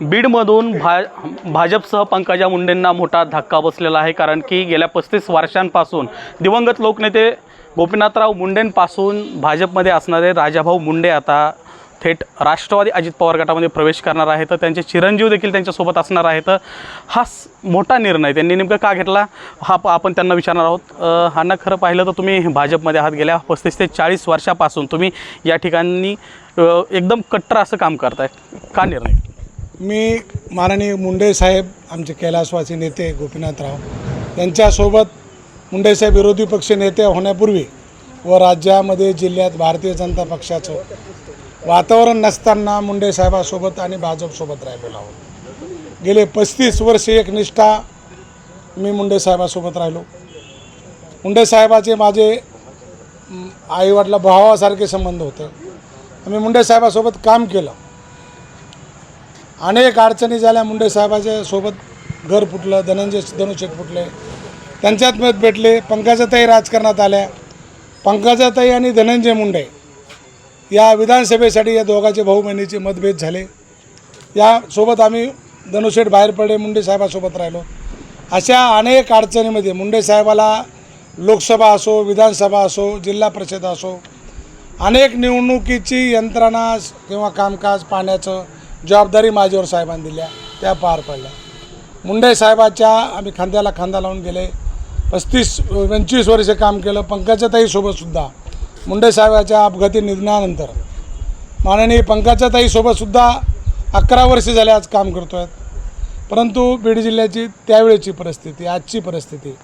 बीडमधून भा भाजपसह पंकजा मुंडेंना मोठा धक्का बसलेला आहे कारण की गेल्या पस्तीस वर्षांपासून दिवंगत लोकनेते गोपीनाथराव मुंडेंपासून भाजपमध्ये असणारे राजाभाऊ मुंडे आता थेट राष्ट्रवादी अजित पवार गटामध्ये प्रवेश करणार आहे तर त्यांचे चिरंजीव देखील त्यांच्यासोबत असणार आहेत. हा मोठा निर्णय. त्यांनी नेमकं का घेतला? हा प- आपण त्यांना विचारणार आहोत. हा खरं पाहिलं तर तुम्ही भाजपमध्ये आहात. गेल्या पस्तीस ते चाळीस वर्षापासून तुम्ही या ठिकाणी एकदम कट्टर असं काम करताय. का निर्णय? मी माननीय मुंडे साहेब आमचे कैलासवासी नेते गोपीनाथराव यांच्यासोबत मुंडे साहेब विरोधी पक्ष नेते होण्यापूर्वी व राज्यामध्ये जिल्ह्यात भारतीय जनता पक्षाचं वातावरण नसताना मुंडे साहेबासोबत आणि भाजपसोबत राहिलेलो आहोत. गेले पस्तीस वर्षे एक निष्ठा मी मुंडे साहेबासोबत राहिलो. मुंडे साहेबाचे माझे आईवडला भावासारखे संबंध होते. आम्ही मुंडे साहेबासोबत काम केलं. अनेक अडचणी झाल्या. मुंडे साहेबाच्या सोबत घर फुटलं धनंजय धनुष्यट फुटले. त्यांच्यात मत भेटले. पंकजाताई राजकारणात आल्या. पंकजाताई आणि धनंजय मुंडे या विधानसभेसाठी या दोघांचे भाऊ बहिणीचे मतभेद झाले. यासोबत आम्ही धनुषेठ बाहेर पडले मुंडे साहेबासोबत राहिलो. अशा अनेक अडचणीमध्ये मुंडे साहेबाला लोकसभा असो विधानसभा असो जिल्हा परिषद असो अनेक निवडणुकीची यंत्रणा किंवा कामकाज पाण्याचं जबाबदारी माझ्यावर साहेबांनी दिल्या. त्या पार पडल्या. मुंडे साहेबाच्या आम्ही खांद्याला खांदा लावून गेले. पस्तीस पंचवीस वर्ष काम केलं. पंकजाताईसोबतसुद्धा मुंडे साहेबाच्या अपघाती निधनानंतर. माननीय पंकजाताईसोबतसुद्धा अकरा वर्ष झाले आज काम करतो आहेत परंतु बीड जिल्ह्याची त्यावेळेची परिस्थिती आजची परिस्थिती.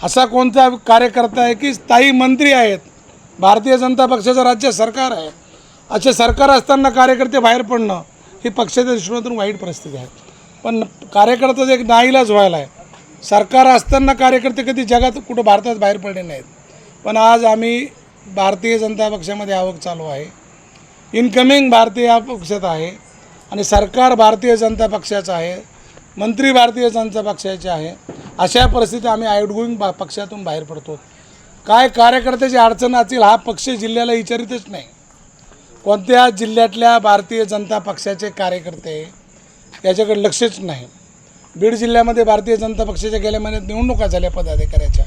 असा कोणता कार्यकर्ता आहे की स्थायी मंत्री आहेत? भारतीय जनता पक्षाचं राज्य सरकार आहे. असे सरकार असताना कार्यकर्ते बाहेर पडणं ही पक्षाच्या दृष्टिकोनातून वाईट परिस्थिती आहे. पण कार्यकर्त्याचा एक नाईलाज व्हायला आहे सरकार असताना कार्यकर्ते कधी जगात कुठं भारतात बाहेर पडले नाहीत. पण आज आम्ही भारतीय जनता पक्षामध्ये आवक चालू आहे. इनकमिंग भारतीय या पक्षात आहे आणि सरकार भारतीय जनता पक्षाचं आहे मंत्री भारतीय जनता पक्षाचे आहे. अशा परिस्थितीत आम्ही आउटगोईंग बा पक्षातून बाहेर पडतो. काय कार्यकर्त्याची अडचण असतील हा पक्ष जिल्ह्याला विचारितच नाही. कोणत्या जिल्ह्यातल्या भारतीय जनता पक्षाचे कार्यकर्ते याच्याकडे लक्षच नाही. बीड जिल्ह्यामध्ये भारतीय जनता पक्षाच्या गेल्या महिन्यात निवडणुका झाल्या पदाधिकाऱ्याच्या.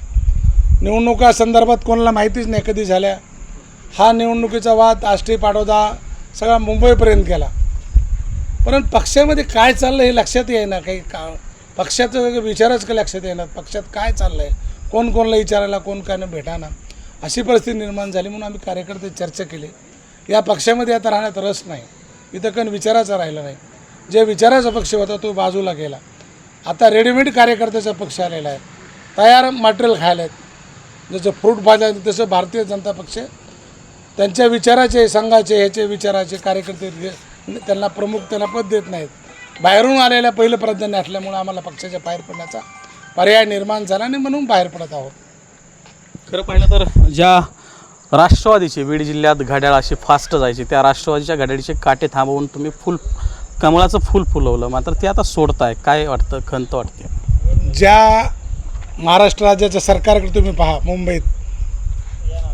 निवडणुका संदर्भात कोणाला माहितीच नाही कधी झाल्या. हा निवडणुकीचा वाद आष्टी पाडोदा सगळा मुंबईपर्यंत गेला. परंतु पक्षामध्ये काय चाललं हे लक्षात येईना. काही का पक्षाचं विचारच का लक्षात येणार पक्षात काय चाललं आहे कोण कोणला विचारायला कोण काय भेटाना? अशी परिस्थिती निर्माण झाली म्हणून आम्ही कार्यकर्ते चर्चा केली. या पक्षामध्ये आता राहण्यात रस नाही. इथं कण विचाराचा राहिला नाही. जे विचाराचा पक्ष होता तो बाजूला गेला. आता रेडीमेड कार्यकर्त्याचा पक्ष आलेला आहे. तयार मटेरियल खायला आहेत. जसं फ्रूट भाज्या तसं भारतीय जनता पक्ष. त्यांच्या विचाराचे संघाचे ह्याचे विचाराचे कार्यकर्ते त्यांना प्रमुख त्यांना पद देत नाहीत. बाहेरून आलेल्या पहिलं प्राधान्य असल्यामुळे आम्हाला पक्षाच्या बाहेर पडण्याचा पर्याय निर्माण झाला आणि म्हणून बाहेर पडत आहोत. खरं पाहिलं तर ज्या राष्ट्रवादीची बीड जिल्ह्यात घड्याळ अशी फास्ट जायची. त्या राष्ट्रवादीच्या घड्याळीचे काटे थांबवून तुम्ही फुल कमळाचं फुल फुलवलं. मात्र ते आता सोडताय. काय वाटतं? खंत वाटते. ज्या महाराष्ट्र राज्याच्या सरकारकडे तुम्ही पहा मुंबईत.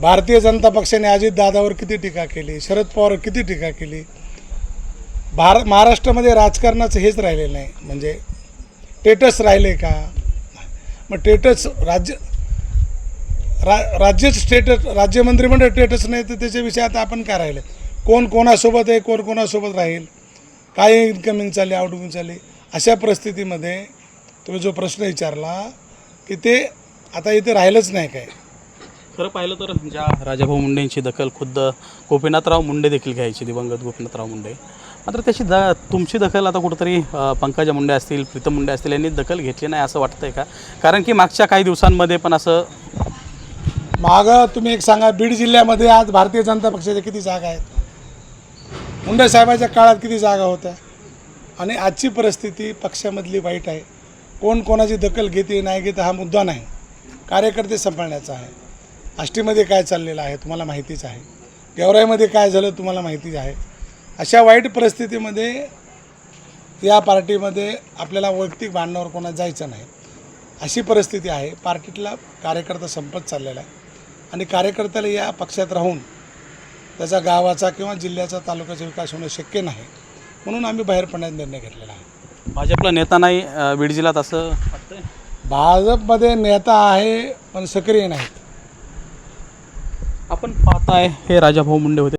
भारतीय जनता पक्षाने अजित दादावर किती टीका केली? शरद पवार किती टीका केली? भार महाराष्ट्रामध्ये राजकारणाचं हेच राहिलेलं नाही. म्हणजे टेटस राहिले का? मग टेटस राज्य रा राज्यच स्टेटस राज्य मंत्रिमंडळ स्टेटस नाही तर त्याच्याविषयी आता आपण काय राहिलं? कोण कोणासोबत आहे कोण कोणासोबत राहील? काय इन्कमिंग चालली आउटगोइंग चालली? अशा परिस्थितीमध्ये तुम्ही जो प्रश्न विचारला की ते आता इथे राहिलंच नाही काय? खरं पाहिलं तर ज्या राजाभाऊ मुंडेंची दखल खुद्द गोपीनाथराव मुंडे देखील घ्यायची दिवंगत गोपीनाथराव मुंडे. मात्र त्याची द तुमची दखल आता कुठंतरी पंकजा मुंडे असतील प्रीतम मुंडे असतील यांनी दखल घेतली नाही असं वाटतंय का? कारण की मागच्या काही दिवसांमध्ये पण असं मागं तुम्ही एक सांगा बीड जिल्ह्यामध्ये आज भारतीय जनता पक्षाच्या किती जागा आहेत? मुंडे साहेबाच्या काळात किती जागा होत्या? आणि आजची परिस्थिती पक्षामधली वाईट आहे. कोण कोणाची दखल घेते नाही घेते हा मुद्दा नाही. कार्यकर्ते सांभाळण्याचा आहे. आष्टीमध्ये काय चाललेलं आहे तुम्हाला माहितीच आहे. गेवराईमध्ये काय झालं तुम्हाला माहितीच आहे. अशा वाईट परिस्थितीमध्ये या पार्टीमध्ये आपल्याला वैयक्तिक भांडणावर कोणा जायचं नाही. अशी परिस्थिती आहे. पार्टीतला कार्यकर्ता संपत चाललेला आहे. आणि कार्यकर्त्याला या पक्षात राहून त्याचा गावाचा किंवा जिल्ह्याचा तालुक्याचा विकास होणं शक्य नाही. म्हणून आम्ही बाहेर पडण्याचा निर्णय घेतलेला आहे. भाजपला नेता नाही बीड जिल्ह्यात असं वाटतंय? भाजपमध्ये नेता आहे पण सक्रिय नाहीत. आपण पाहताय हे राजाभाऊ मुंडे होते.